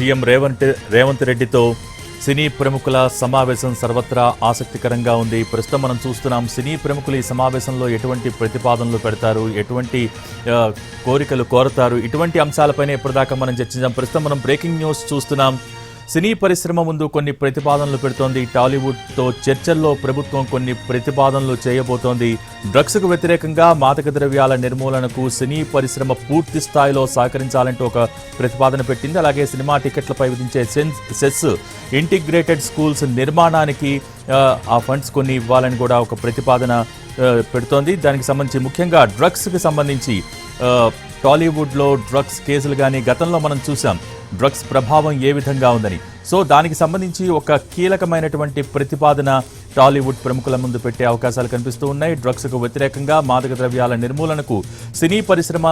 CM Revanth Revanth రెడ్డితో సినీ ప్రముఖుల సమావేశం సర్వత్రా ఆసక్తికరంగా ఉంది. ప్రస్తుతం మనం చూస్తున్నాం సినీ ప్రముఖులు ఈ సమావేశంలో ఎటువంటి ప్రతిపాదనలు పెడతారు ఎటువంటి కోరికలు కోరతారు ఇటువంటి అంశాలపైన ఇప్పటిదాకా మనం చర్చించాం. ప్రస్తుతం మనం బ్రేకింగ్ న్యూస్ చూస్తున్నాం. సినీ పరిశ్రమ ముందు కొన్ని ప్రతిపాదనలు పెడుతోంది. టాలీవుడ్తో చర్చల్లో ప్రభుత్వం కొన్ని ప్రతిపాదనలు చేయబోతోంది. డ్రగ్స్కు వ్యతిరేకంగా మాదక ద్రవ్యాల నిర్మూలనకు సినీ పరిశ్రమ పూర్తి స్థాయిలో సహకరించాలంటూ ఒక ప్రతిపాదన పెట్టింది. అలాగే సినిమా టికెట్లపై విధించే సెన్స్ సెస్ ఇంటిగ్రేటెడ్ స్కూల్స్ నిర్మాణానికి ఆ, ఫండ్స్ కొన్ని ఇవ్వాలని కూడా ఒక ప్రతిపాదన పెడుతోంది. దానికి సంబంధించి ముఖ్యంగా డ్రగ్స్కి సంబంధించి టాలీవుడ్లో డ్రగ్స్ కేసులు కానీ గతంలో మనం చూసాం. డ్రగ్స్ ప్రభావం ఏ విధంగా ఉందని. సో దానికి సంబంధించి ఒక కీలకమైనటువంటి ప్రతిపాదన టాలీవుడ్ ప్రముఖుల ముందు పెట్టే అవకాశాలు కనిపిస్తూ ఉన్నాయి. డ్రగ్స్కు వ్యతిరేకంగా మాదక ద్రవ్యాల నిర్మూలనకు సినీ పరిశ్రమ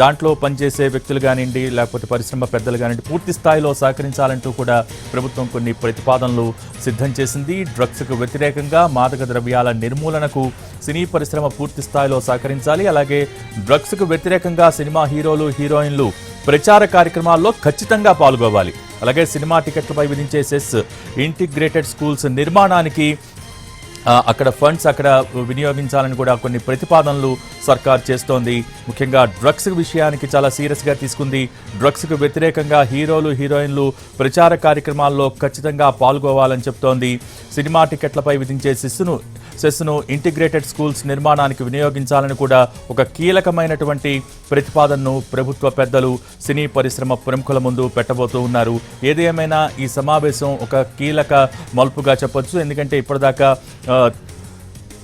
దాంట్లో పనిచేసే వ్యక్తులు కానివ్వండి లేకపోతే పరిశ్రమ పెద్దలు కానివ్వండి పూర్తి స్థాయిలో సహకరించాలంటూ కూడా ప్రభుత్వం కొన్ని ప్రతిపాదనలు సిద్ధం చేసింది. డ్రగ్స్కు వ్యతిరేకంగా మాదక ద్రవ్యాల నిర్మూలనకు సినీ పరిశ్రమ పూర్తి స్థాయిలో సహకరించాలి. అలాగే డ్రగ్స్కు వ్యతిరేకంగా సినిమా హీరోలు హీరోయిన్లు ప్రచార కార్యక్రమాల్లో ఖచ్చితంగా పాల్గొవాలి. అలాగే సినిమా టికెట్లపై విధించే సెస్ ఇంటిగ్రేటెడ్ స్కూల్స్ నిర్మాణానికి అక్కడ ఫండ్స్ అక్కడ వినియోగించాలని కూడా కొన్ని ప్రతిపాదనలు సర్కార్ చేస్తోంది. ముఖ్యంగా డ్రగ్స్ విషయానికి చాలా సీరియస్గా తీసుకుంది. డ్రగ్స్కు వ్యతిరేకంగా హీరోలు హీరోయిన్లు ప్రచార కార్యక్రమాల్లో ఖచ్చితంగా పాల్గొవాలని చెప్తోంది. సినిమా టికెట్లపై విధించే సెస్సును సెస్ను ఇంటిగ్రేటెడ్ స్కూల్స్ నిర్మాణానికి వినియోగించాలని కూడా ఒక కీలకమైనటువంటి ప్రతిపాదనను ప్రభుత్వ పెద్దలు సినీ పరిశ్రమ ప్రముఖుల ముందు పెట్టబోతూ ఉన్నారు. ఏదేమైనా ఈ సమావేశం ఒక కీలక మలుపుగా చెప్పొచ్చు. ఎందుకంటే ఇప్పటిదాకా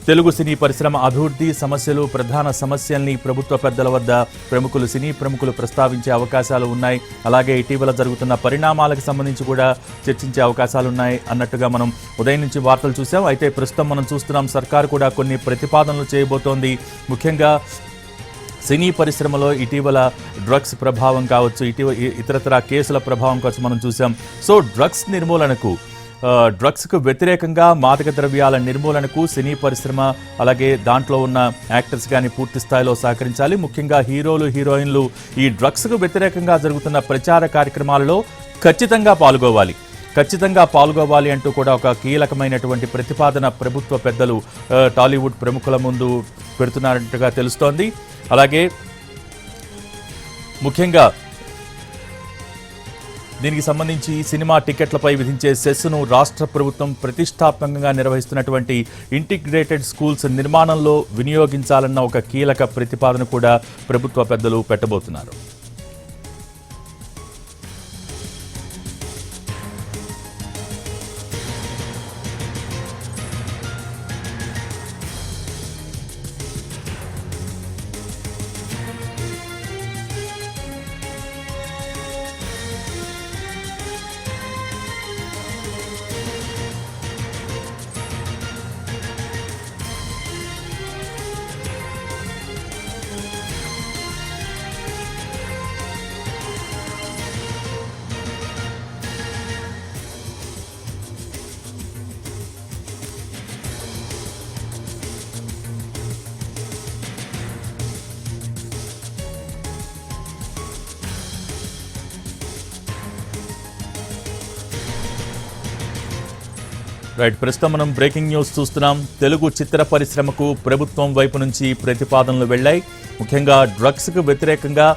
తెలుగు సినీ పరిశ్రమ అభివృద్ధి సమస్యలు ప్రధాన సమస్యల్ని ప్రభుత్వ పెద్దల వద్ద ప్రముఖులు సినీ ప్రముఖులు ప్రస్తావించే అవకాశాలు ఉన్నాయి. అలాగే ఇటీవల జరుగుతున్న పరిణామాలకు సంబంధించి కూడా చర్చించే అవకాశాలు ఉన్నాయి అన్నట్టుగా మనం ఉదయం నుంచి వార్తలు చూసాం అయితే ప్రస్తుతం మనం చూస్తున్నాం సర్కారు కూడా కొన్ని ప్రతిపాదనలు చేయబోతోంది. ముఖ్యంగా సినీ పరిశ్రమలో ఇటీవల డ్రగ్స్ ప్రభావం కావచ్చు ఇటీవల ఇతరతర కేసుల ప్రభావం కావచ్చు మనం చూసాం సో డ్రగ్స్ నిర్మూలనకు డ్రగ్స్కు వ్యతిరేకంగా మాదక ద్రవ్యాల నిర్మూలనకు సినీ పరిశ్రమ అలాగే దాంట్లో ఉన్న యాక్టర్స్ కానీ పూర్తి స్థాయిలో సహకరించాలి. ముఖ్యంగా హీరోలు హీరోయిన్లు ఈ డ్రగ్స్కు వ్యతిరేకంగా జరుగుతున్న ప్రచార కార్యక్రమాలలో ఖచ్చితంగా పాల్గొవాలి. ఖచ్చితంగా పాల్గొవాలి అంటూ కూడా ఒక కీలకమైనటువంటి ప్రతిపాదన ప్రభుత్వ పెద్దలు టాలీవుడ్ ప్రముఖుల ముందు పెడుతున్నట్టుగా తెలుస్తోంది. అలాగే ముఖ్యంగా దీనికి సంబంధించి సినిమా టికెట్లపై విధించే సెస్ను రాష్ట్ర ప్రభుత్వం ప్రతిష్టాత్మకంగా నిర్వహిస్తున్నటువంటి ఇంటిగ్రేటెడ్ స్కూల్స్ నిర్మాణంలో వినియోగించాలన్న ఒక కీలక ప్రతిపాదన కూడా ప్రభుత్వ పెద్దలు పెట్టబోతున్నారు. రైట్ ప్రస్తుతం మనం బ్రేకింగ్ న్యూస్ చూస్తున్నాం. తెలుగు చిత్ర పరిశ్రమకు ప్రభుత్వం వైపు నుంచి ప్రతిపాదనలు వెళ్ళాయి ముఖ్యంగా డ్రగ్స్కు వ్యతిరేకంగా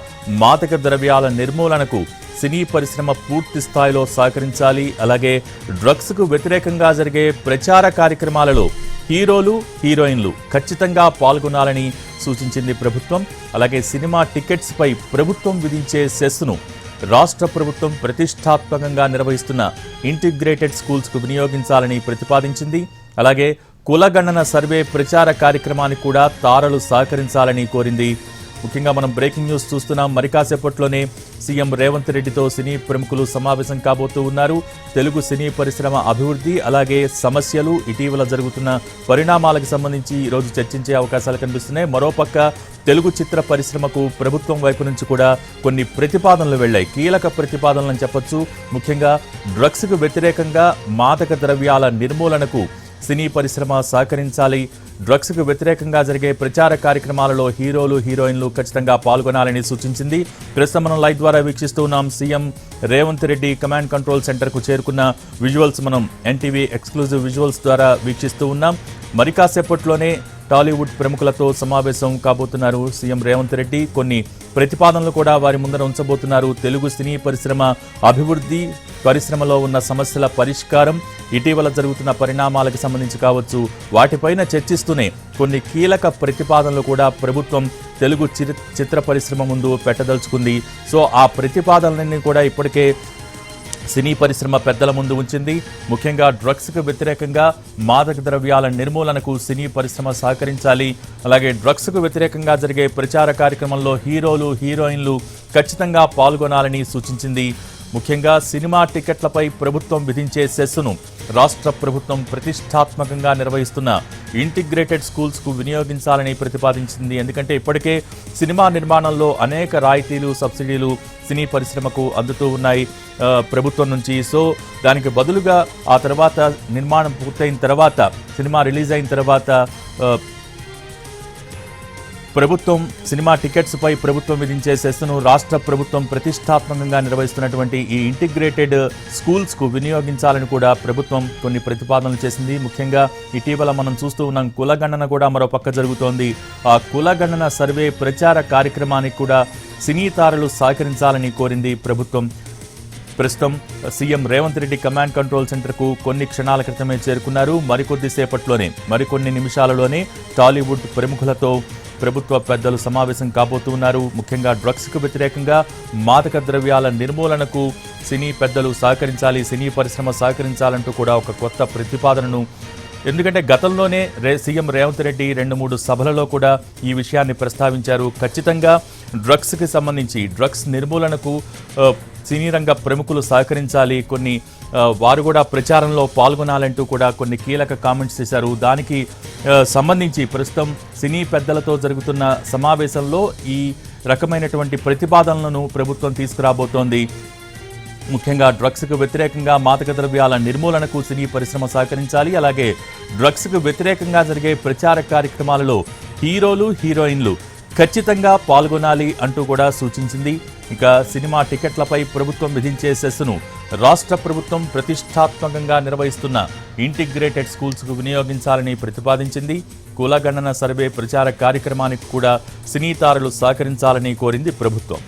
మాదక ద్రవ్యాల నిర్మూలనకు సినీ పరిశ్రమ పూర్తి స్థాయిలో సహకరించాలి. అలాగే డ్రగ్స్కు వ్యతిరేకంగా జరిగే ప్రచార కార్యక్రమాలలో హీరోలు హీరోయిన్లు ఖచ్చితంగా పాల్గొనాలని సూచించింది ప్రభుత్వం. అలాగే సినిమా టికెట్స్పై ప్రభుత్వం విధించే సెస్ను రాష్ట్ర ప్రభుత్వం ప్రతిష్టాత్మకంగా నిర్వహిస్తున్న ఇంటిగ్రేటెడ్ స్కూల్స్కు వినియోగించాలని ప్రతిపాదించింది. అలాగే కులగణన సర్వే ప్రచార కార్యక్రమానికి కూడా తారలు సహకరించాలని కోరింది. ముఖ్యంగా మనం బ్రేకింగ్ న్యూస్ చూస్తున్నాం. మరి కాసేపట్లోనే సీఎం రేవంత్ రెడ్డితో సినీ ప్రముఖులు సమావేశం కాబోతూ ఉన్నారు. తెలుగు సినీ పరిశ్రమ అభివృద్ధి అలాగే సమస్యలు ఇటీవల జరుగుతున్న పరిణామాలకు సంబంధించి ఈరోజు చర్చించే అవకాశాలు కనిపిస్తున్నాయి. మరోపక్క తెలుగు చిత్ర పరిశ్రమకు ప్రభుత్వం వైపు నుంచి కూడా కొన్ని ప్రతిపాదనలు వెళ్ళాయి. కీలక ప్రతిపాదనలు చెప్పొచ్చు. ముఖ్యంగా డ్రగ్స్కు వ్యతిరేకంగా మాదక ద్రవ్యాల నిర్మూలనకు సినీ పరిశ్రమ సహకరించాలి. డ్రగ్స్కు వ్యతిరేకంగా జరిగే ప్రచార కార్యక్రమాలలో హీరోలు హీరోయిన్లు ఖచ్చితంగా పాల్గొనాలని సూచించింది. ప్రస్తుతం మనం లైవ్ ద్వారా వీక్షిస్తూ ఉన్నాం. CM Revanth Reddy command control సెంటర్కు చేరుకున్న విజువల్స్ మనం ఎన్టీవీ ఎక్స్క్లూజివ్ విజువల్స్ ద్వారా వీక్షిస్తూ ఉన్నాం. మరి కాసేపట్లోనే టాలీవుడ్ ప్రముఖులతో సమావేశం కాబోతున్నారు సీఎం రేవంత్ రెడ్డి. కొన్ని ప్రతిపాదనలు కూడా వారి ముందర ఉంచబోతున్నారు. తెలుగు సినీ పరిశ్రమ అభివృద్ధి పరిశ్రమలో ఉన్న సమస్యల పరిష్కారం ఇటీవల జరుగుతున్న పరిణామాలకు సంబంధించి కావచ్చు. వాటిపైన చర్చిస్తూనే కొన్ని కీలక ప్రతిపాదనలు కూడా ప్రభుత్వం తెలుగు చిత్ర పరిశ్రమ ముందు పెట్టదలుచుకుంది. సో ఆ ప్రతిపాదనలన్నీ కూడా ఇప్పటికే సినీ పరిశ్రమ పెద్దల ముందు ఉంచింది. ముఖ్యంగా డ్రగ్స్కు వ్యతిరేకంగా మాదక ద్రవ్యాల నిర్మూలనకు సినీ పరిశ్రమ సహకరించాలి. అలాగే డ్రగ్స్కు వ్యతిరేకంగా జరిగే ప్రచార కార్యక్రమంలో హీరోలు హీరోయిన్లు ఖచ్చితంగా పాల్గొనాలని సూచించింది. ముఖ్యంగా సినిమా టికెట్లపై ప్రభుత్వం విధించే సెస్సును రాష్ట్ర ప్రభుత్వం ప్రతిష్టాత్మకంగా నిర్వహిస్తున్న ఇంటిగ్రేటెడ్ స్కూల్స్కు వినియోగించాలని ప్రతిపాదించింది. ఎందుకంటే ఇప్పటికే సినిమా నిర్మాణంలో అనేక రాయితీలు సబ్సిడీలు సినీ పరిశ్రమకు అందుతూ ఉన్నాయి ప్రభుత్వం నుంచి. సో దానికి బదులుగా ఆ తర్వాత నిర్మాణం పూర్తయిన తర్వాత సినిమా రిలీజ్ అయిన తర్వాత ప్రభుత్వం సినిమా టికెట్స్ పై ప్రభుత్వం విధించే సెస్సును రాష్ట్ర ప్రభుత్వం ప్రతిష్టాత్మకంగా నిర్వహిస్తున్నటువంటి ఈ ఇంటిగ్రేటెడ్ స్కూల్స్కు వినియోగించాలని కూడా ప్రభుత్వం కొన్ని ప్రతిపాదనలు చేసింది. ముఖ్యంగా ఇటీవల మనం చూస్తూ ఉన్నాం కులగణన కూడా మరో పక్క జరుగుతోంది. ఆ కులగణన సర్వే ప్రచార కార్యక్రమానికి కూడా సినీ తారలు సహకరించాలని కోరింది ప్రభుత్వం. ప్రస్తుతం CM Revanth Reddy command control సెంటర్కు కొన్ని క్షణాల క్రితమే చేరుకున్నారు. మరికొద్ది సేపట్లోనే మరికొన్ని నిమిషాలలోనే టాలీవుడ్ ప్రముఖులతో ప్రభుత్వ పెద్దలు సమావేశం కాబోతున్నారు. ముఖ్యంగా డ్రగ్స్కు వ్యతిరేకంగా మాదక ద్రవ్యాల నిర్మూలనకు సినీ పెద్దలు సహకరించాలి సినీ పరిశ్రమ సహకరించాలంటూ కూడా ఒక కొత్త ప్రతిపాదనను ఎందుకంటే గతంలోనే రే సీఎం రేవంత్ రెడ్డి రెండు మూడు సభలలో కూడా ఈ విషయాన్ని ప్రస్తావించారు. ఖచ్చితంగా డ్రగ్స్కి సంబంధించి డ్రగ్స్ నిర్మూలనకు సినీ రంగ ప్రముఖులు సహకరించాలి. కొన్ని వారు కూడా ప్రచారంలో పాల్గొనాలంటూ కూడా కొన్ని కీలక కామెంట్స్ చేశారు. దానికి సంబంధించి ప్రస్తుతం సినీ పెద్దలతో జరుగుతున్న సమావేశంలో ఈ రకమైనటువంటి ప్రతిపాదనలను ప్రభుత్వం తీసుకురాబోతోంది. ముఖ్యంగా డ్రగ్స్కు వ్యతిరేకంగా మాదక ద్రవ్యాల నిర్మూలనకు సినీ పరిశ్రమ సహకరించాలి. అలాగే డ్రగ్స్కు వ్యతిరేకంగా జరిగే ప్రచార కార్యక్రమాలలో హీరోలు హీరోయిన్లు ఖచ్చితంగా పాల్గొనాలి అంటూ కూడా సూచించింది. ఇక సినిమా టికెట్లపై ప్రభుత్వం విధించే సెస్సును రాష్ట్ర ప్రభుత్వం ప్రతిష్టాత్మకంగా నిర్వహిస్తున్న ఇంటిగ్రేటెడ్ స్కూల్స్కు వినియోగించాలని ప్రతిపాదించింది. కులగణన సర్వే ప్రచార కార్యక్రమానికి కూడా సినీ తారలు సహకరించాలని కోరింది ప్రభుత్వం.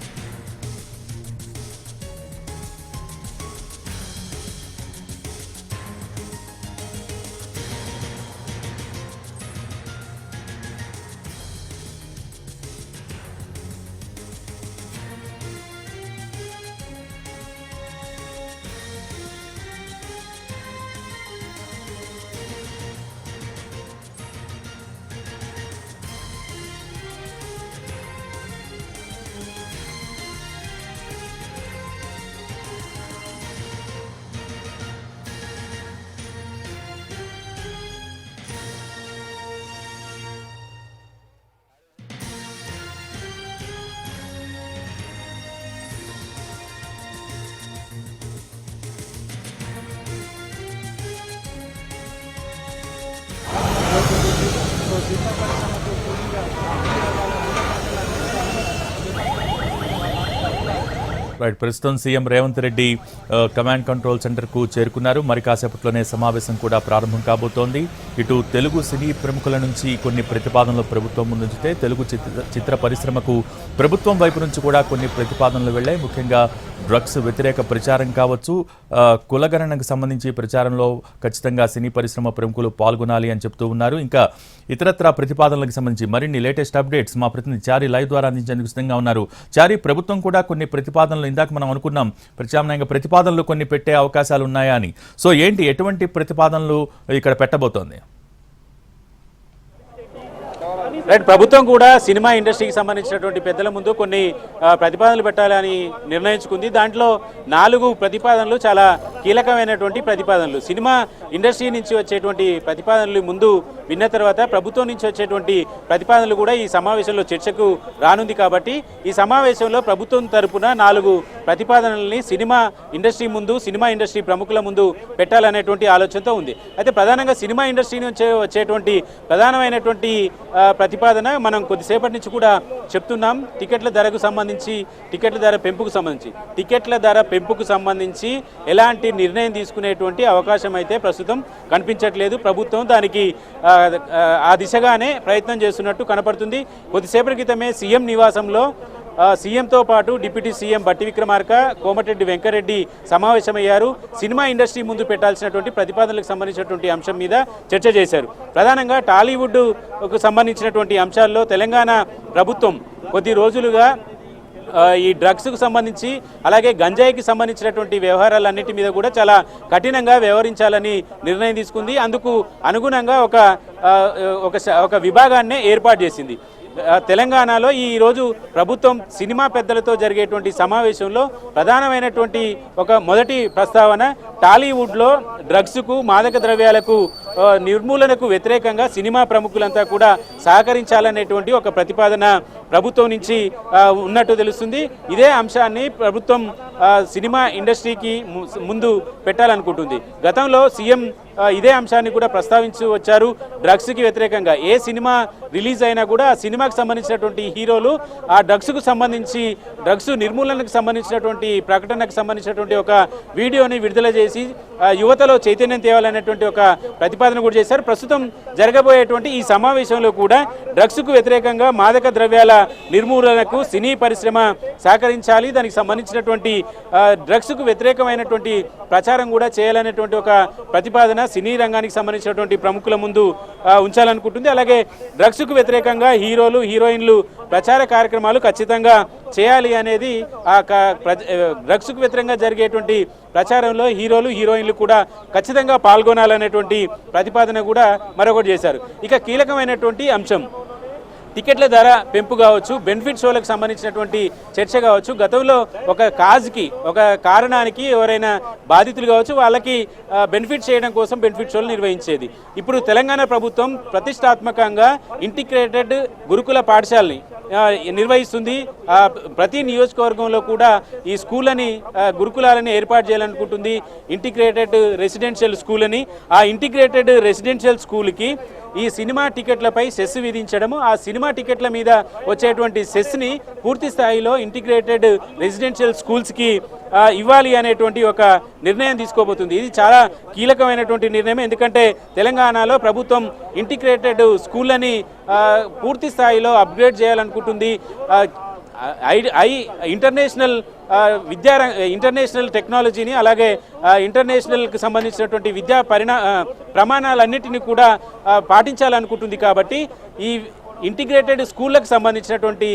రైట్ ప్రస్తుతం CM Revanth Reddy command control సెంటర్కు చేరుకున్నారు. మరి కాసేపట్లోనే సమావేశం కూడా ప్రారంభం కాబోతోంది. ఇటు తెలుగు సినీ ప్రముఖుల నుంచి కొన్ని ప్రతిపాదనలు ప్రభుత్వం ముందుంచితే తెలుగు చిత్ర చిత్ర పరిశ్రమకు ప్రభుత్వం వైపు నుంచి కూడా కొన్ని ప్రతిపాదనలు వెళ్ళాయి. ముఖ్యంగా డ్రగ్స్ వ్యతిరేక ప్రచారం కావచ్చు కులగణనకు సంబంధించి ప్రచారంలో ఖచ్చితంగా సినీ పరిశ్రమ ప్రముఖులు పాల్గొనాలి అని చెప్తూ ఉన్నారు. ఇంకా ఇతరత్ర ప్రతిపాదనలకు సంబంధించి మరిన్ని లేటెస్ట్ అప్డేట్స్ మా ప్రతినిధి చారి లైవ్ ద్వారా అందించేందుకు సిద్ధంగా ఉన్నారు. చారి ప్రభుత్వం కూడా కొన్ని ప్రతిపాదనలు ఇందాక మనం అనుకున్నాం. ప్రత్యామ్నాయంగా ప్రతిపాదనలు కొన్ని పెట్టే అవకాశాలు ఉన్నాయా అని. సో ఏంటి ఎటువంటి ప్రతిపాదనలు ఇక్కడ పెట్టబోతోంది? రైట్ ప్రభుత్వం కూడా సినిమా ఇండస్ట్రీకి సంబంధించినటువంటి పెద్దల ముందు కొన్ని ప్రతిపాదనలు పెట్టాలని నిర్ణయించుకుంది. దాంట్లో నాలుగు ప్రతిపాదనలు చాలా కీలకమైనటువంటి ప్రతిపాదనలు. సినిమా ఇండస్ట్రీ నుంచి వచ్చేటువంటి ప్రతిపాదనలు ముందు విన్న తర్వాత ప్రభుత్వం నుంచి వచ్చేటువంటి ప్రతిపాదనలు కూడా ఈ సమావేశంలో చర్చకు రానుంది కాబట్టి ఈ సమావేశంలో ప్రభుత్వం తరపున నాలుగు ప్రతిపాదనల్ని సినిమా ఇండస్ట్రీ ముందు సినిమా ఇండస్ట్రీ ప్రముఖుల ముందు పెట్టాలనేటువంటి ఆలోచనతో ఉంది. అయితే ప్రధానంగా సినిమా ఇండస్ట్రీ నుంచి వచ్చేటువంటి ప్రధానమైనటువంటి ప్రతిపాదన మనం కొద్దిసేపటి నుంచి కూడా చెప్తున్నాం. టికెట్ల ధరకు సంబంధించి టికెట్ల ధర పెంపుకు సంబంధించి. టికెట్ల ధర పెంపుకు సంబంధించి ఎలాంటి నిర్ణయం తీసుకునేటువంటి అవకాశం అయితే ప్రస్తుతం కనిపించట్లేదు. ప్రభుత్వం దానికి ఆ, దిశగానే ప్రయత్నం చేస్తున్నట్టు కనపడుతుంది. కొద్దిసేపటి క్రితమే సీఎం నివాసంలో సీఎంతో పాటు డిప్యూటీ సీఎం బట్టి విక్రమార్క కోమటిరెడ్డి వెంకరెడ్డి సమావేశమయ్యారు. సినిమా ఇండస్ట్రీ ముందు పెట్టాల్సినటువంటి ప్రతిపాదనలకు సంబంధించినటువంటి అంశం మీద చర్చ చేశారు. ప్రధానంగా టాలీవుడ్కు సంబంధించినటువంటి అంశాల్లో తెలంగాణ ప్రభుత్వం కొద్ది రోజులుగా ఈ డ్రగ్స్కు సంబంధించి అలాగే గంజాయికి సంబంధించినటువంటి వ్యవహారాలన్నిటి మీద కూడా చాలా కఠినంగా వ్యవహరించాలని నిర్ణయం తీసుకుంది. అందుకు అనుగుణంగా ఒక ఒక విభాగాన్ని ఒక విభాగాన్నే ఏర్పాటు చేసింది. తెలంగాణలో ఈరోజు ప్రభుత్వం సినిమా పెద్దలతో జరిగేటువంటి సమావేశంలో ప్రధానమైనటువంటి ఒక మొదటి ప్రస్తావన టాలీవుడ్లో డ్రగ్స్కు మాదక ద్రవ్యాలకు నిర్మూలనకు వ్యతిరేకంగా సినిమా ప్రముఖులంతా కూడా సహకరించాలనేటువంటి ఒక ప్రతిపాదన ప్రభుత్వం నుంచి ఉన్నట్టు తెలుస్తుంది. ఇదే అంశాన్ని ప్రభుత్వం సినిమా ఇండస్ట్రీకి ముందు పెట్టాలనుకుంటుంది. గతంలో సీఎం ఇదే అంశాన్ని కూడా ప్రస్తావించి వచ్చారు. డ్రగ్స్కి వ్యతిరేకంగా ఏ సినిమా రిలీజ్ అయినా కూడా ఆ సినిమాకి సంబంధించినటువంటి హీరోలు ఆ డ్రగ్స్కు సంబంధించి డ్రగ్స్ నిర్మూలనకు సంబంధించినటువంటి ప్రకటనకు సంబంధించినటువంటి ఒక వీడియోని విడుదల చేసి యువతలో చైతన్యం తేవాలనేటువంటి ఒక ప్రతిపాదన కూడా చేశారు. ప్రస్తుతం జరగబోయేటువంటి ఈ సమావేశంలో కూడా డ్రగ్స్కు వ్యతిరేకంగా మాదక ద్రవ్యాల నిర్మూలనకు సినీ పరిశ్రమ సహకరించాలి. దానికి సంబంధించినటువంటి డ్రగ్స్కు వ్యతిరేకమైనటువంటి ప్రచారం కూడా చేయాలనేటువంటి ఒక ప్రతిపాదన సినీ రంగానికి సంబంధించినటువంటి ప్రముఖుల ముందు ఉంచాలనుకుంటుంది. అలాగే డ్రగ్స్కు వ్యతిరేకంగా హీరోలు హీరోయిన్లు ప్రచార కార్యక్రమాలు ఖచ్చితంగా చేయాలి అనేది ఆ డ్రగ్స్కు వ్యతిరేకంగా జరిగేటువంటి ప్రచారంలో హీరోలు హీరోయిన్లు కూడా ఖచ్చితంగా పాల్గొనాలనేటువంటి ప్రతిపాదన కూడా మరొకటి చేశారు. ఇక కీలకమైనటువంటి అంశం. టికెట్ల ధర పెంపు కావచ్చు బెనిఫిట్ షోలకు సంబంధించినటువంటి చర్చ కావచ్చు గతంలో ఒక కాజ్కి ఒక కారణానికి ఎవరైనా బాధితులు కావచ్చు వాళ్ళకి బెనిఫిట్ చేయడం కోసం బెనిఫిట్ షోలు నిర్వహించేది. ఇప్పుడు తెలంగాణ ప్రభుత్వం ప్రతిష్టాత్మకంగా ఇంటిగ్రేటెడ్ గురుకుల పాఠశాలని నిర్వహిస్తుంది. ప్రతి నియోజకవర్గంలో కూడా ఈ స్కూళ్ళని గురుకులాలని ఏర్పాటు చేయాలనుకుంటుంది. ఇంటిగ్రేటెడ్ రెసిడెన్షియల్ స్కూల్ అని. ఆ ఇంటిగ్రేటెడ్ రెసిడెన్షియల్ స్కూల్కి ఈ సినిమా టికెట్లపై సెస్ విధించడము ఆ సినిమా టికెట్ల మీద వచ్చేటువంటి సెస్ని పూర్తి స్థాయిలో ఇంటిగ్రేటెడ్ రెసిడెన్షియల్ స్కూల్స్కి ఇవ్వాలి అనేటువంటి ఒక నిర్ణయం తీసుకోబోతుంది. ఇది చాలా కీలకమైనటువంటి నిర్ణయం ఎందుకంటే తెలంగాణలో ప్రభుత్వం ఇంటిగ్రేటెడ్ స్కూళ్ళని పూర్తి స్థాయిలో అప్గ్రేడ్ చేయాలనుకుంటుంది. ఐ ఐ ఇంటర్నేషనల్ ఆ, విద్యా ఇంటర్నేషనల్ టెక్నాలజీని అలాగే ఇంటర్నేషనల్కి సంబంధించినటువంటి విద్యా పరిణా ఆ, ప్రమాణాలన్నిటినీ కూడా పాటించాలనుకుంటుంది కాబట్టి ఈ ఇంటిగ్రేటెడ్ స్కూళ్ళకు సంబంధించినటువంటి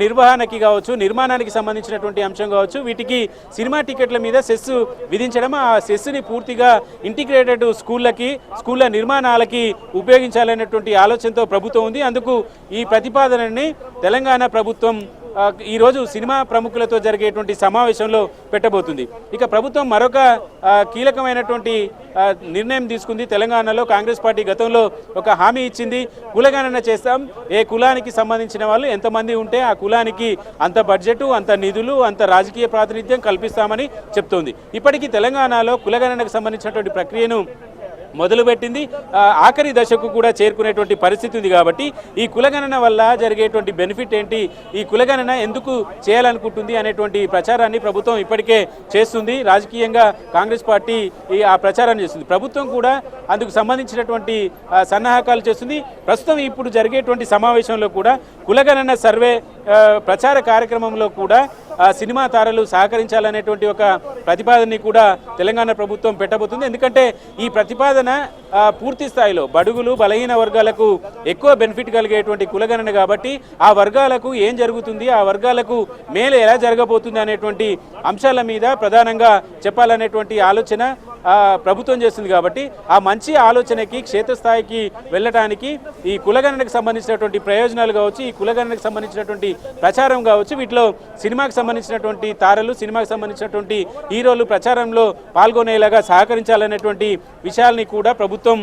నిర్వహణకి కావచ్చు నిర్మాణానికి సంబంధించినటువంటి అంశం కావచ్చు వీటికి సినిమా టికెట్ల మీద సెస్ విధించడం ఆ సెస్ని పూర్తిగా ఇంటిగ్రేటెడ్ స్కూళ్ళకి స్కూళ్ళ నిర్మాణాలకి ఉపయోగించాలనేటువంటి ఆలోచనతో ప్రభుత్వం ఉంది. అందుకు ఈ ప్రతిపాదనని తెలంగాణ ప్రభుత్వం ఈరోజు సినిమా ప్రముఖులతో జరిగేటువంటి సమావేశంలో పెట్టబోతుంది. ఇక ప్రభుత్వం మరొక కీలకమైనటువంటి నిర్ణయం తీసుకుంది. తెలంగాణలో కాంగ్రెస్ పార్టీ గతంలో ఒక హామీ ఇచ్చింది. కులగణన చేస్తాం. ఏ కులానికి సంబంధించిన వాళ్ళు ఎంతమంది ఉంటే ఆ కులానికి అంత బడ్జెట్ అంత నిధులు అంత రాజకీయ ప్రాతినిధ్యం కల్పిస్తామని చెప్తోంది. ఇప్పటికీ తెలంగాణలో కులగణనకు సంబంధించినటువంటి ప్రక్రియను మొదలుపెట్టింది. ఆఖరి దశకు కూడా చేరుకునేటువంటి పరిస్థితి ఉంది కాబట్టి ఈ కులగణన వల్ల జరిగేటువంటి బెనిఫిట్ ఏంటి? ఈ కులగణన ఎందుకు చేయాలనుకుంటుంది అనేటువంటి ప్రచారాన్ని ప్రభుత్వం ఇప్పటికే చేస్తుంది. రాజకీయంగా కాంగ్రెస్ పార్టీ ఈ ఆ ప్రచారాన్ని చేస్తుంది. ప్రభుత్వం కూడా అందుకు సంబంధించినటువంటి సన్నాహకాలు చేస్తుంది. ప్రస్తుతం ఇప్పుడు జరిగేటువంటి సమావేశంలో కూడా కులగణన సర్వే ప్రచార కార్యక్రమంలో కూడా సినిమా తారలు సహకరించాలనేటువంటి ఒక ప్రతిపాదనని కూడా తెలంగాణ ప్రభుత్వం పెట్టబోతుంది. ఎందుకంటే ఈ ప్రతిపాదన పూర్తి స్థాయిలో బడుగులు బలహీన వర్గాలకు ఎక్కువ బెనిఫిట్ కలిగేటువంటి కులగణన కాబట్టి ఆ వర్గాలకు ఏం జరుగుతుంది ఆ వర్గాలకు మేలు ఎలా జరగబోతుంది అనేటువంటి అంశాల మీద ప్రధానంగా చెప్పాలనేటువంటి ఆలోచన ప్రభుత్వం చేస్తుంది కాబట్టి ఆ మంచి ఆలోచనకి క్షేత్రస్థాయికి వెళ్ళటానికి ఈ కులగణనకు సంబంధించినటువంటి ప్రయోజనాలు కావచ్చు ఈ కులగణనకు సంబంధించినటువంటి ప్రచారం కావచ్చు వీటిలో సినిమాకి సంబంధించినటువంటి తారలు సినిమాకి సంబంధించినటువంటి హీరోలు ప్రచారంలో పాల్గొనేలాగా సహకరించాలనేటువంటి విషయాల్ని కూడా ప్రభుత్వం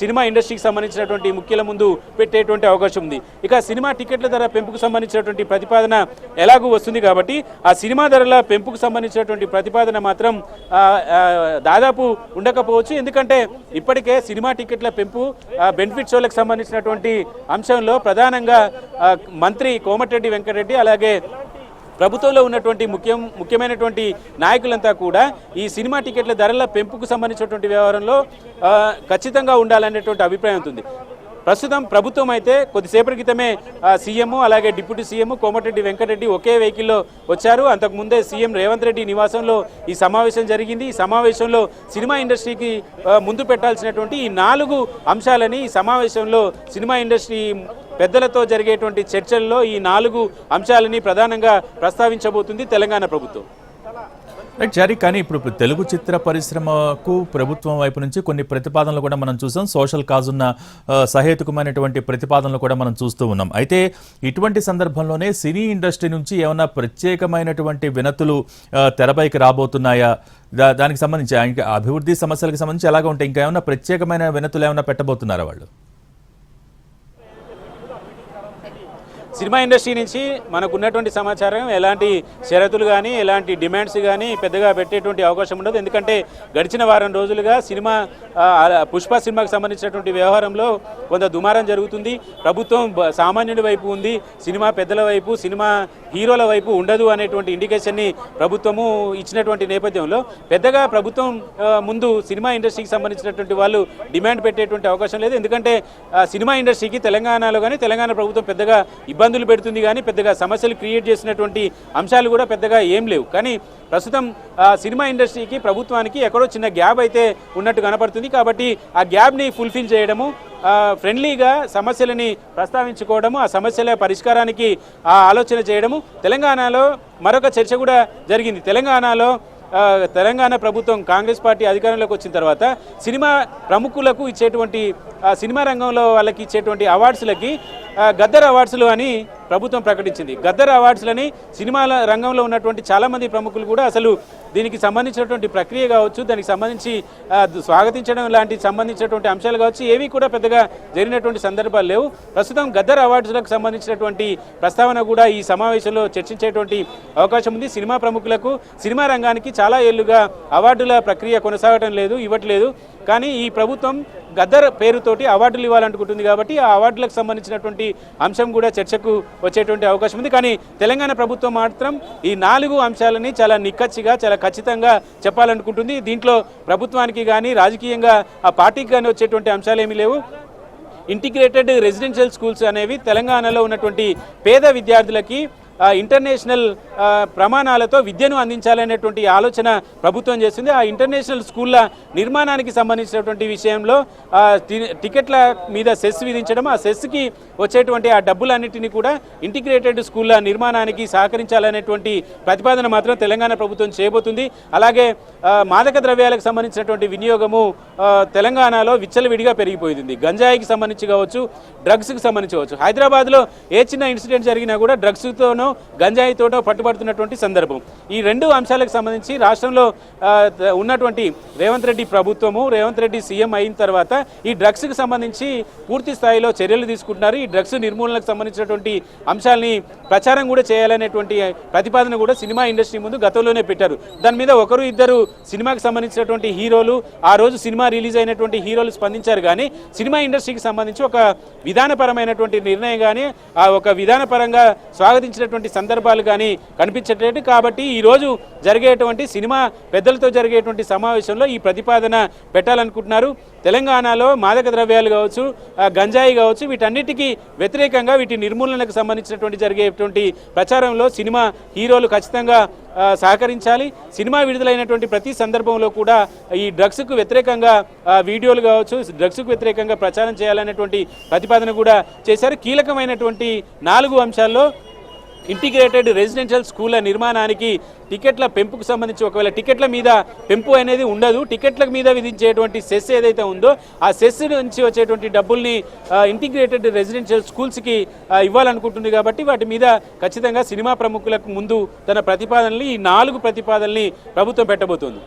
సినిమా ఇండస్ట్రీకి సంబంధించినటువంటి ముఖ్యుల ముందు పెట్టేటువంటి అవకాశం ఉంది. ఇక సినిమా టికెట్ల ధర పెంపుకు సంబంధించినటువంటి ప్రతిపాదన ఎలాగూ వస్తుంది కాబట్టి ఆ సినిమా ధరల పెంపుకు సంబంధించినటువంటి ప్రతిపాదన మాత్రం దాదాపు పెంపు ఉండకపోవచ్చు. ఎందుకంటే ఇప్పటికే సినిమా టికెట్ల పెంపు బెనిఫిట్ షోలకు సంబంధించినటువంటి అంశంలో ప్రధానంగా మంత్రి కోమటిరెడ్డి వెంకటరెడ్డి అలాగే ప్రభుత్వంలో ఉన్నటువంటి ముఖ్యం ముఖ్యమైనటువంటి నాయకులంతా కూడా ఈ సినిమా టికెట్ల ధరల పెంపుకు సంబంధించినటువంటి వ్యవహారంలో ఖచ్చితంగా ఉండాలనేటువంటి అభిప్రాయం ఉంది ప్రస్తుతం ప్రభుత్వం అయితే కొద్దిసేపటి క్రితమే సీఎం అలాగే డిప్యూటీ సీఎం కోమటిరెడ్డి వెంకటరెడ్డి ఒకే వెహికల్లో వచ్చారు. అంతకుముందే సీఎం రేవంత్ రెడ్డి నివాసంలో ఈ సమావేశం జరిగింది. ఈ సమావేశంలో సినిమా ఇండస్ట్రీకి ముందు పెట్టాల్సినటువంటి ఈ నాలుగు అంశాలని ఈ సమావేశంలో సినిమా ఇండస్ట్రీ పెద్దలతో జరిగేటువంటి చర్చల్లో ఈ నాలుగు అంశాలని ప్రధానంగా ప్రస్తావించబోతుంది తెలంగాణ ప్రభుత్వం. రైట్ జారీ కానీ ఇప్పుడు తెలుగు చిత్ర పరిశ్రమకు ప్రభుత్వం వైపు నుంచి కొన్ని ప్రతిపాదనలు కూడా మనం చూసాం. సోషల్ కాజున్న ఆ, సహేతుకమైనటువంటి ప్రతిపాదనలు కూడా మనం చూస్తూ ఉన్నాం. అయితే ఇటువంటి సందర్భంలోనే సినీ ఇండస్ట్రీ నుంచి ఏమైనా ప్రత్యేకమైనటువంటి వినతులు తెరపైకి రాబోతున్నాయా? దా- దానికి సంబంధించి ఇంకా అభివృద్ధి సమస్యలకు సంబంధించి ఎలాగ ఉంటాయి ఇంకా ఏమైనా ప్రత్యేకమైన వినతులు ఏమైనా పెట్టబోతున్నారా వాళ్ళు? సినిమా ఇండస్ట్రీ నుంచి మనకు ఉన్నటువంటి సమాచారం ఎలాంటి షరతులు కానీ ఎలాంటి డిమాండ్స్ కానీ పెద్దగా పెట్టేటువంటి అవకాశం ఉండదు. ఎందుకంటే గడిచిన వారం రోజులుగా సినిమా పుష్ప సినిమాకు సంబంధించినటువంటి వ్యవహారంలో కొంత దుమారం జరుగుతుంది. ప్రభుత్వం సామాన్యుడి వైపు ఉంది సినిమా పెద్దల వైపు సినిమా హీరోల వైపు ఉండదు అనేటువంటి ఇండికేషన్ని ప్రభుత్వము ఇచ్చినటువంటి నేపథ్యంలో పెద్దగా ప్రభుత్వం ముందు సినిమా ఇండస్ట్రీకి సంబంధించినటువంటి వాళ్ళు డిమాండ్ పెట్టేటువంటి అవకాశం లేదు. ఎందుకంటే సినిమా ఇండస్ట్రీకి తెలంగాణలో కానీ తెలంగాణ ప్రభుత్వం పెద్దగా ఇబ్బంది ఇబ్బందులు పెడుతుంది కానీ పెద్దగా సమస్యలు క్రియేట్ చేసినటువంటి అంశాలు కూడా పెద్దగా ఏం లేవు. కానీ ప్రస్తుతం సినిమా ఇండస్ట్రీకి ప్రభుత్వానికి ఎక్కడో చిన్న గ్యాప్ అయితే ఉన్నట్టు కనపడుతుంది. కాబట్టి ఆ గ్యాప్ని ఫుల్ఫిల్ చేయడము ఫ్రెండ్లీగా సమస్యలని ప్రస్తావించుకోవడము ఆ సమస్యల పరిష్కారానికి ఆలోచన చేయడము. తెలంగాణలో మరొక చర్చ కూడా జరిగింది. తెలంగాణలో తెలంగాణ ప్రభుత్వం కాంగ్రెస్ పార్టీ అధికారంలోకి వచ్చిన తర్వాత సినిమా ప్రముఖులకు ఇచ్చేటువంటి సినిమా రంగంలో వాళ్ళకి ఇచ్చేటువంటి అవార్డ్స్లకి గద్దర్ అవార్డ్స్లు అని ప్రభుత్వం ప్రకటించింది. గద్దర్ అవార్డ్స్లని సినిమాల రంగంలో ఉన్నటువంటి చాలామంది ప్రముఖులు కూడా అసలు దీనికి సంబంధించినటువంటి ప్రక్రియ కావచ్చు దానికి సంబంధించి స్వాగతించడం లాంటి సంబంధించినటువంటి అంశాలు కావచ్చు ఏవి కూడా పెద్దగా జరిగినటువంటి సందర్భాలు లేవు. ప్రస్తుతం గద్దర్ అవార్డ్స్లకు సంబంధించినటువంటి ప్రస్తావన కూడా ఈ సమావేశంలో చర్చించేటువంటి అవకాశం ఉంది. సినిమా ప్రముఖులకు సినిమా రంగానికి చాలా ఏళ్ళుగా అవార్డుల ప్రక్రియ కొనసాగటం లేదు ఇవ్వట్లేదు. కానీ ఈ ప్రభుత్వం గద్దర్ పేరుతోటి అవార్డులు ఇవ్వాలనుకుంటుంది కాబట్టి ఆ అవార్డులకు సంబంధించినటువంటి అంశం కూడా చర్చకు వచ్చేటువంటి అవకాశం ఉంది. కానీ తెలంగాణ ప్రభుత్వం మాత్రం ఈ నాలుగు అంశాలని చాలా నిక్కచ్చిగా చాలా ఖచ్చితంగా చెప్పాలనుకుంటుంది. దీంట్లో ప్రభుత్వానికి కానీ రాజకీయంగా ఆ పార్టీకి కానీ వచ్చేటువంటి అంశాలు ఏమీ లేవు. ఇంటిగ్రేటెడ్ రెసిడెన్షియల్ స్కూల్స్ అనేవి తెలంగాణలో ఉన్నటువంటి పేద విద్యార్థులకి ఇంటర్నేషనల్ ప్రమాణాలతో విద్యను అందించాలనేటువంటి ఆలోచన ప్రభుత్వం చేస్తుంది. ఆ ఇంటర్నేషనల్ స్కూళ్ళ నిర్మాణానికి సంబంధించినటువంటి విషయంలో టి- టికెట్ల మీద సెస్ విధించడం ఆ సెస్కి వచ్చేటువంటి ఆ డబ్బులన్నింటినీ కూడా ఇంటిగ్రేటెడ్ స్కూళ్ళ నిర్మాణానికి సహకరించాలనేటువంటి ప్రతిపాదన మాత్రం తెలంగాణ ప్రభుత్వం చేయబోతుంది. అలాగే మాదక ద్రవ్యాలకు సంబంధించినటువంటి వినియోగము తెలంగాణలో విచ్చలవిడిగా పెరిగిపోయింది. గంజాయికి సంబంధించి కావచ్చు డ్రగ్స్కి సంబంధించి కావచ్చు. హైదరాబాద్లో ఏ చిన్న ఇన్సిడెంట్ జరిగినా కూడా డ్రగ్స్తోనో గంజాయి తోట పట్టుబడుతున్నటువంటి సందర్భం. ఈ రెండు అంశాలకు సంబంధించి రాష్ట్రంలో ఉన్నటువంటి రేవంత్ రెడ్డి ప్రభుత్వము రేవంత్ రెడ్డి సీఎం అయిన తర్వాత ఈ డ్రగ్స్కి సంబంధించి పూర్తి స్థాయిలో చర్యలు తీసుకుంటున్నారు. ఈ డ్రగ్స్ నిర్మూలనకు సంబంధించినటువంటి అంశాలని ప్రచారం కూడా చేయాలనేటువంటి ప్రతిపాదన కూడా సినిమా ఇండస్ట్రీ ముందు గతంలోనే పెట్టారు. దాని మీద ఒకరు ఇద్దరు సినిమాకి సంబంధించినటువంటి హీరోలు ఆ రోజు సినిమా రిలీజ్ అయినటువంటి హీరోలు స్పందించారు కానీ సినిమా ఇండస్ట్రీకి సంబంధించి ఒక విధానపరమైనటువంటి నిర్ణయం కానీ ఆ ఒక విధానపరంగా స్వాగతించినటువంటి సందర్భాలు కానీ కనిపించట్లేదు కాబట్టి ఈ రోజు జరిగేటువంటి సినిమా పెద్దలతో జరిగేటువంటి సమావేశంలో ఈ ప్రతిపాదన పెట్టాలనుకుంటున్నారు. తెలంగాణలో మాదక ద్రవ్యాలు కావచ్చు గంజాయి కావచ్చు వీటన్నిటికీ వ్యతిరేకంగా వీటి నిర్మూలనకు సంబంధించినటువంటి జరిగేటువంటి ప్రచారంలో సినిమా హీరోలు ఖచ్చితంగా సహకరించాలి. సినిమా విడుదలైనటువంటి ప్రతి సందర్భంలో కూడా ఈ డ్రగ్స్కు వ్యతిరేకంగా వీడియోలు కావచ్చు డ్రగ్స్కు వ్యతిరేకంగా ప్రచారం చేయాలనేటువంటి ప్రతిపాదన కూడా చేశారు. కీలకమైనటువంటి నాలుగు అంశాల్లో ఇంటిగ్రేటెడ్ రెసిడెన్షియల్ స్కూళ్ళ నిర్మాణానికి టికెట్ల పెంపుకు సంబంధించి ఒకవేళ టికెట్ల మీద పెంపు అనేది ఉండదు టికెట్ల మీద విధించేటువంటి సెస్ ఏదైతే ఉందో ఆ సెస్ నుంచి వచ్చేటువంటి డబ్బుల్ని ఇంటిగ్రేటెడ్ రెసిడెన్షియల్ స్కూల్స్కి ఇవ్వాలనుకుంటుంది కాబట్టి వాటి మీద ఖచ్చితంగా సినిమా ప్రముఖులకు ముందు తన ప్రతిపాదనలు ఈ నాలుగు ప్రతిపాదనల్ని ప్రభుత్వం పెట్టబోతోంది.